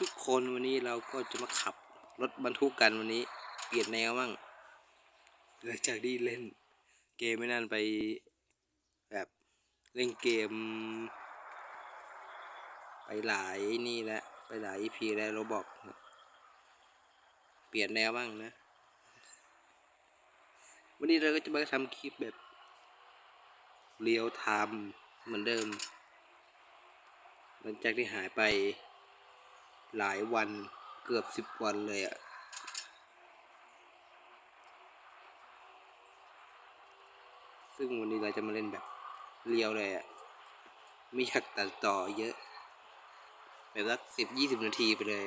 ทุกคนวันนี้เราก็จะมาขับรถบรรทุกกันวันนี้ เปลี่ยนแนวบ้างหลังจากที่เล่นเกมไม่นานไปแบบเล่นเกม ไปหลายนี่แล้วไปหลาย EP แล้วเราบอกเปลี่ยนแนวบ้างนะ วันนี้เราก็จะมาทำคลิปแบบเรียวไทม์เหมือนเดิม หลังจากที่หายไป หลายวันเกือบสิบวันเลยอะซึ่งวันนี้เราจะมาเล่นแบบเรียวเลยอะไม่อยากตัดต่อเยอะ แบบสักสิบยี่สิบนาทีไปเลย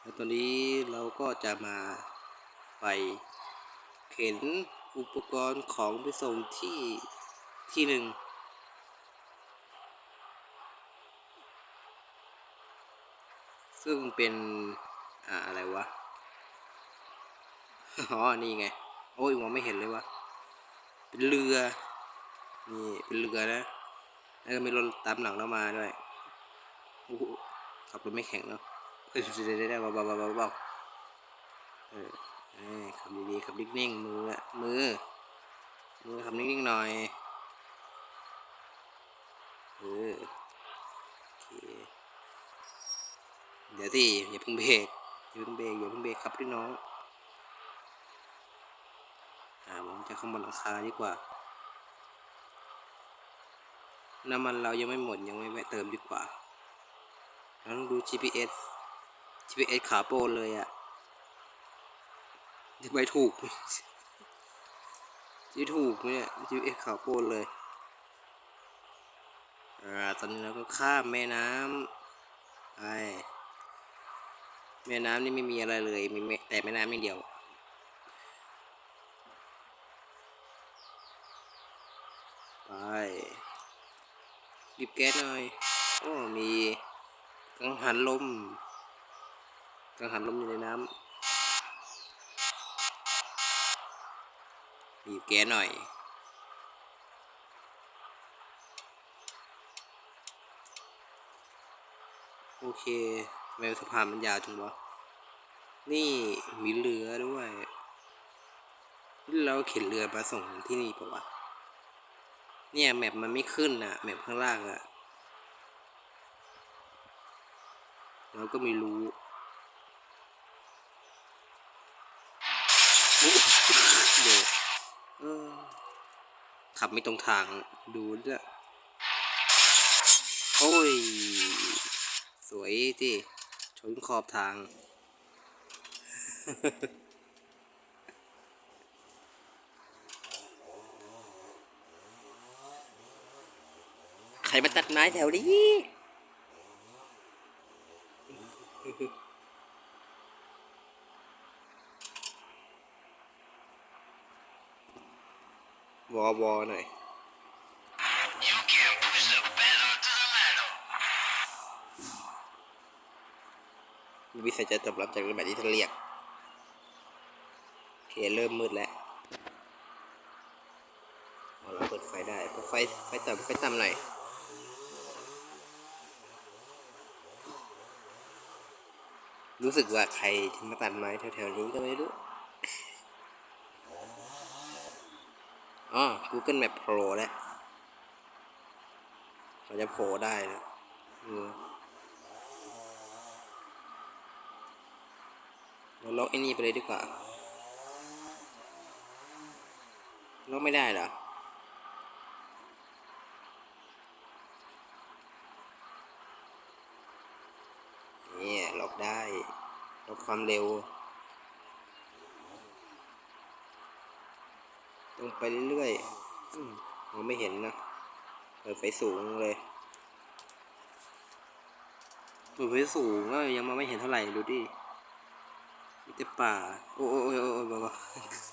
แล้วตอนนี้เราก็จะมาไปเข็น อุปกรณ์ของไปส่งที่ที่หนึ่งซึ่งเป็น อ่า อะไรวะ อ๋อ นี่ไง โอ้ยมองไม่เห็นเลยวะ เป็นเรือ นี่ เป็นเรือนะ แล้วก็มีรถตามหลังเรามาด้วยโอ้โหขับรถไม่แข็งเนาะเอ้ยได้ได้ได้เบาเบาเบาเบาเบาเออ เอ้ยขับดีๆขับนิ่งๆมืออะมือ มือขับนิ่งๆหน่อยเออเดี๋ยวสิอย่าเพิ่งเบรกอย่าเพิ่งเบรกอย่าเพิ่งเบรกครับพี่น้องอ่าผมจะข้างบนหลังคาดีกว่าน้ำมันเรายังไม่หมดยังไม่แวะเติมดีกว่าเราต้องดู GPS GPS ขาโปนเลยอะ่ะ จะไปถูกไหมจะถูกเนี่ย GPS ขาวโปนเลยอ่าตอนนี้เราก็ข้ามแม่น้ำไปแม่น้ำนี่ไม่มีอะไรเลยมีแต่แม่น้ำอย่างเดียวไปหยิบแก๊สหน่อยโอ้มีกังหันลมกังหันลมอยู่ในน้ำ หยิบแกหน่อย โอเคทำไมสะพานมันยาวจังวะ นี่มีเรือด้วยเราเข็นเรือมาส่งที่นี่ปะวะ เนี่ยแมปมันไม่ขึ้นอะแมปข้างล่างอะเราก็ไม่รู้เดี๋ยว ขับไม่ตรงทางดูด้วยโอ้ย สวยจีชนขอบทาง ใครมาตัดไม้แถวนี้ วอวอหน่อยวิสัยจะตอบรับจากแบบที่ท่านเรียกโอเคเริ่มมืดแล้วเราเปิดไฟได้เปิดไฟไฟต่ำไฟต่ำหน่อยรู้สึกว่าใครที่มาตัดไม้แถวๆนี้ก็ไม่รู้ อ๋อ Google Map Pro แล้วเราจะโผล่ได้นะเราล็อกไอ้นี่ไปเลยดีกว่าล็อกไม่ได้เหรอเนี่ยล็อกได้ล็อกความเร็ว ตร งไปเรื่อยๆมองไม่เห็นนะ เปิดไฟสูงเลย เปิดไฟสูงก็ยังมองไม่เห็นเท่าไหร่ดูดิมีแต่ป่า โอ้โอ้โอ้โอ้โอ้บ้า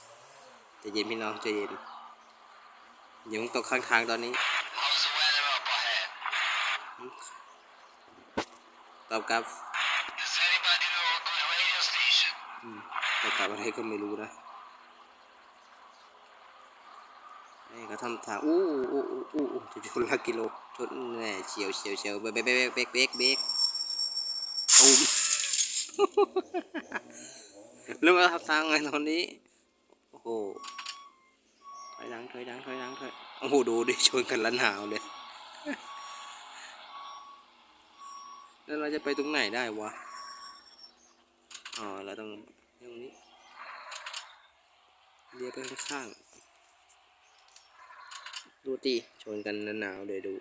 ๆใจเย็นพี่น้องใจเย็นอย่าเพิ่งตกข้างทางตอนนี้ ตอบกลับตอบกลับอะไรก็ไม่รู้นะเอ้ย นี่เขาทำทางอู้อู้อู้อู้จะชนละกิโลชนแน่เฉียวเฉียวเฉียวเบรกเบรกเบรกเบรกเบรกเบรกตูมแล้วมาทำทางไงตอนนี้โอ้โหถอยหลังถอยหลังถอยหลังถอยโอ้โหดูดิชนกันละหนาวเลยแล้วเราจะไปตรงไหนได้วะอ๋อเราต้องตรงนี้เลี้ยวไปข้างๆ ดูดิชนกันหนาวๆเลยวดู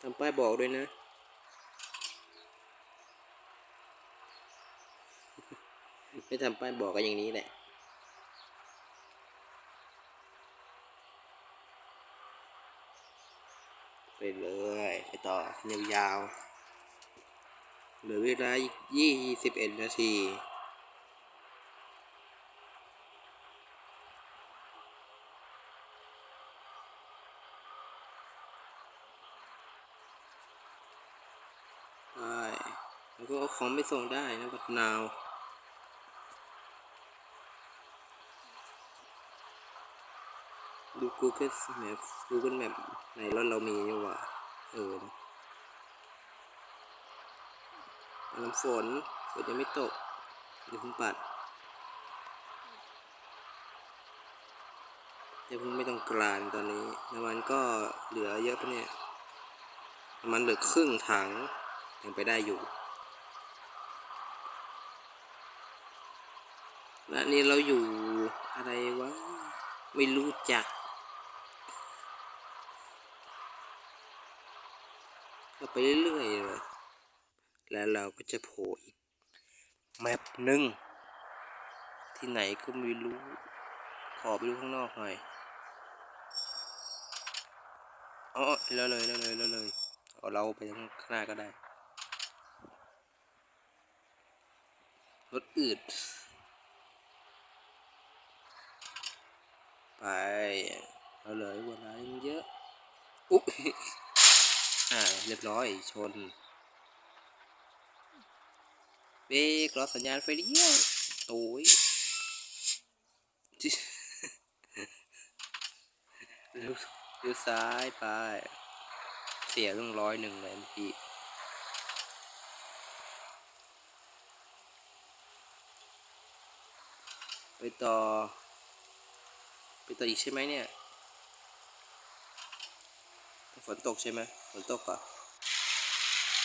ทำป้ายบอกด้วยนะ ไม่ทำป้ายบอกก็อย่างนี้แหละไปเลยไปต่อยาวๆเหลือเวลายี่สิบเอ็ดนาที ใช่แล้วก็เอา ของไปส่งได้นะบัดนาวดู Google Map Google Map ในรถเรามีนี่ว่าเออนะน้ำฝนฝนยังไม่ตกเดี๋ยวเพิ่งปัดเดี๋ยวเพิ่งไม่ต้องกลานตอนนี้น้ำมันก็เหลือเยอะปะเนี่ยน้ำมันเหลือครึ่งถังยังไปได้อยู่ และนี่เราอยู่อะไรวะ ไม่รู้จักก็ไปเรื่อยๆเลยแล้วเราก็จะโผล่อีก แมปหนึ่งที่ไหนก็ไม่รู้ ขอไปดูข้างนอกหน่อยอ๋อแล้วเลยแล้วเลยแล้วเลยเอาเราไปข้างหน้าก็ได้รถอืด ไปเอาเลยเวลายังเยอะอุ๊ยอ่าเรียบร้อยชนเบรกรอสัญญาณไฟเลี้ยวตุย้ยเลี้ยวซ้ายไป เสียต้องร้อยหนึ่งเลยเมื่อกี้ไปต่อ ไปต่ออีกใช่ไหมเนี่ยฝนตกใช่ไหมฝนตกก่อน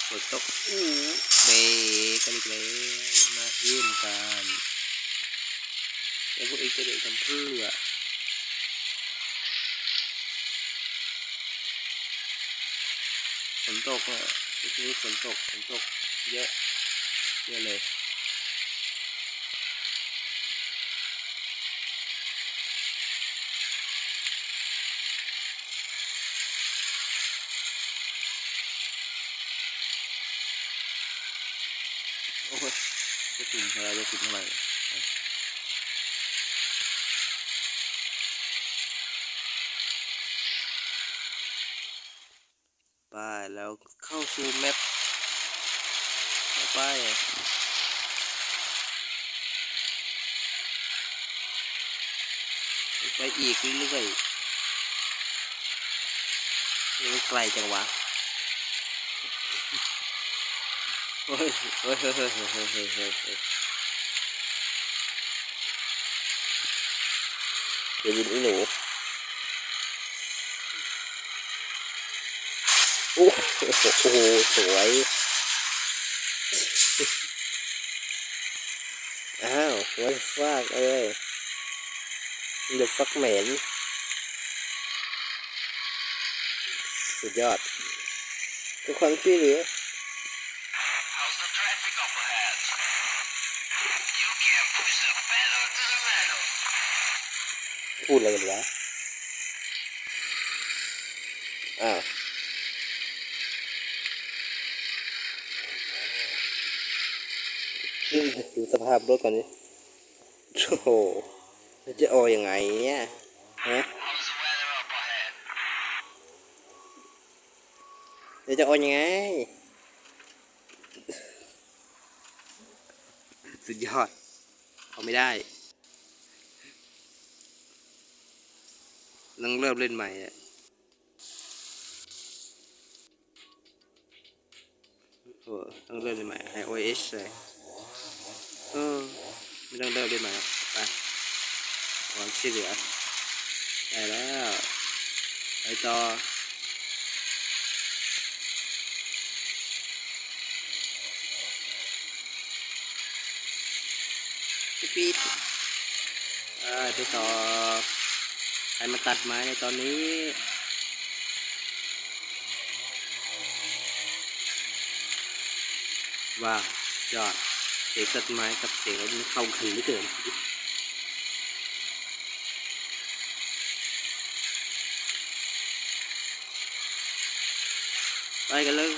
ฝนตกอู้เบรกกันอีกแล้วมาเยี่ยมกันแล้วพวกเองจะเด็กทำเพื่อฝนตกอะทีนี้ฝนตกฝนตกเยอะเยอะเลย โอ้ย จะถึงเท่าไหรจะถึงเท่าไหร่ไปแล้วเข้าสู่แมปไปไปอีกเรื่อยๆยังไกลจังวะเฮ้ยเฮ้ยเฮ้ยเฮ้ยเฮ้ย เฮ้ยเฮ้ยเฮ้ยเฮ้ยเดี๋ยวยินอีหนูโอ้โหโอ้โหสวย อ้าววันฟากเอ้ยเดือดฟักเหม็น สุดยอดทุกความช่วยเหลือ พูดอะไรกันวะอ้าวดูสภาพรถก่อนดิโอ้โหจะออยังไงเนี่ยฮะจะออยังไง สุดยอดเขาไม่ได้ ต้องเริ่มเล่นใหม่อะโอ้ต้องเริ่มเล่นใหม่ iOS เลยเออไม่ต้องเริ่มเล่นใหม่หรอกไปความช่วยเหลือได้แล้วไปต่อปิดปิดเออไปต่อ ใครมาตัดไม้ในตอนนี้ว้าวยอดเสียงตัดไม้กับเสียงรถมันเข้ากันเหลือเกินไปกันเลย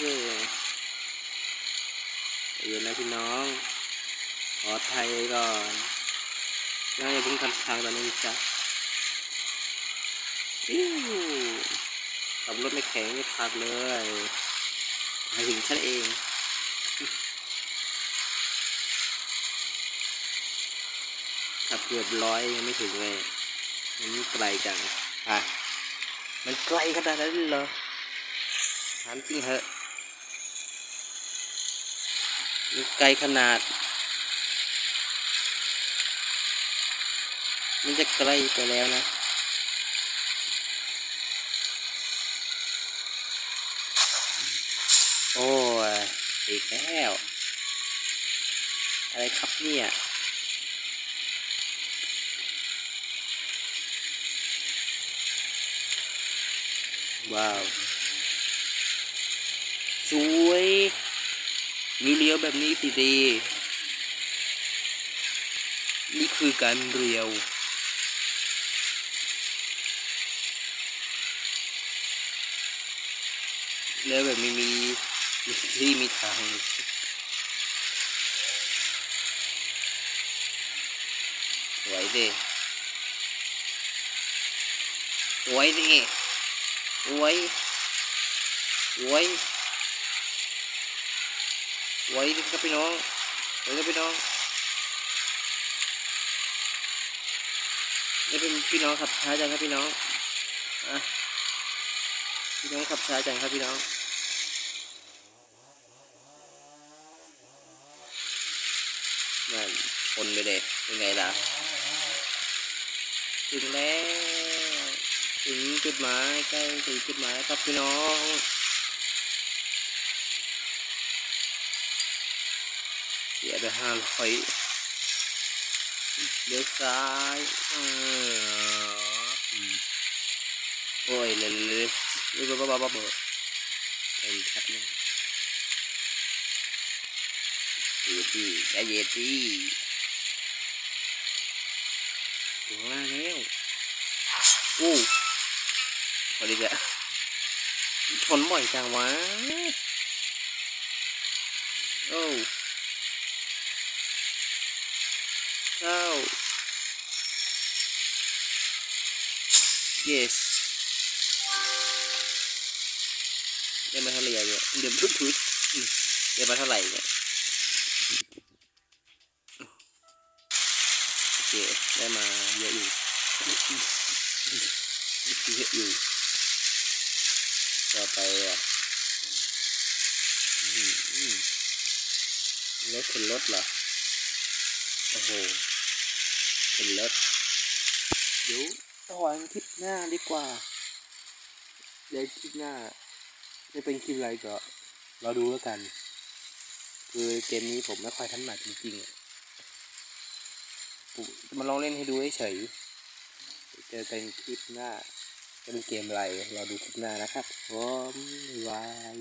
ใจเย็นนะพี่น้อง ขอไทยก่อนยังอย่าเพิ่งทำทางตอนนี้จ้ะ ขับรถไม่แข็งไม่ขับเลยหมายถึงฉันเองขับเกือบร้อยยังไม่ถึงเลยมันไกลจังอะมันไกลขนาดนั้นเหรอถามจริงเหอะมันไกลขนาด มันจะใกลไปแล้วนะ โอ้ยอีกแล้ว อะไรครับเนี่ยว้าว สวยเลี้ยวแบบนี้สิดีนี่คือการเรียว เลี้ยวแบบมีมี มีที่มีทางสวยสิสวยสิสวยสวยสวยดิครับพี่น้องสวยครับพี่น้องนี่เป็นพี่น้องขับช้าจังครับพี่น้องอะพี่น้องขับช้าจังครับพี่น้อง นั่ นชนไปเลยเป็นไงล่ะ ถึงแล้ว ถึงจุดหมายใกล้ถึงจุดหมายครับพี่น้องเสียไปห้าร้อยเลี้ยวซ้ายโอ้ยเลยเลยบ้าบ้าบ้าบ้าเป็นครับนะเย็ดดีใจเย็ดดี ถึงแล้วแล้วอู้พอดีเลยชนบ่อยจังวะโอ้เข้า yes ได้มาเท่าไหร่เนี่ยเดี๋ยวทุดทุดได้มาเท่าไหร่เนี่ยโอเค ได้มาเยอะอยู่เยอะอยู่ต่อไปอะอื้อหือ รถเหรอ โอ้โห เป็นรถเดี๋ยวต่อกันคลิปหน้าดีกว่า เดี๋ยวคลิปหน้า จะเป็นคลิปอะไรก็เราดูแล้วกัน คือเกมนี้ผมไม่ค่อยถนัดจริงๆอะผมาลองเล่นให้ดูเฉยเจอกันคลิปหน้า จะเป็นเกมอะไร เราดูคลิปหน้านะครับผมบาย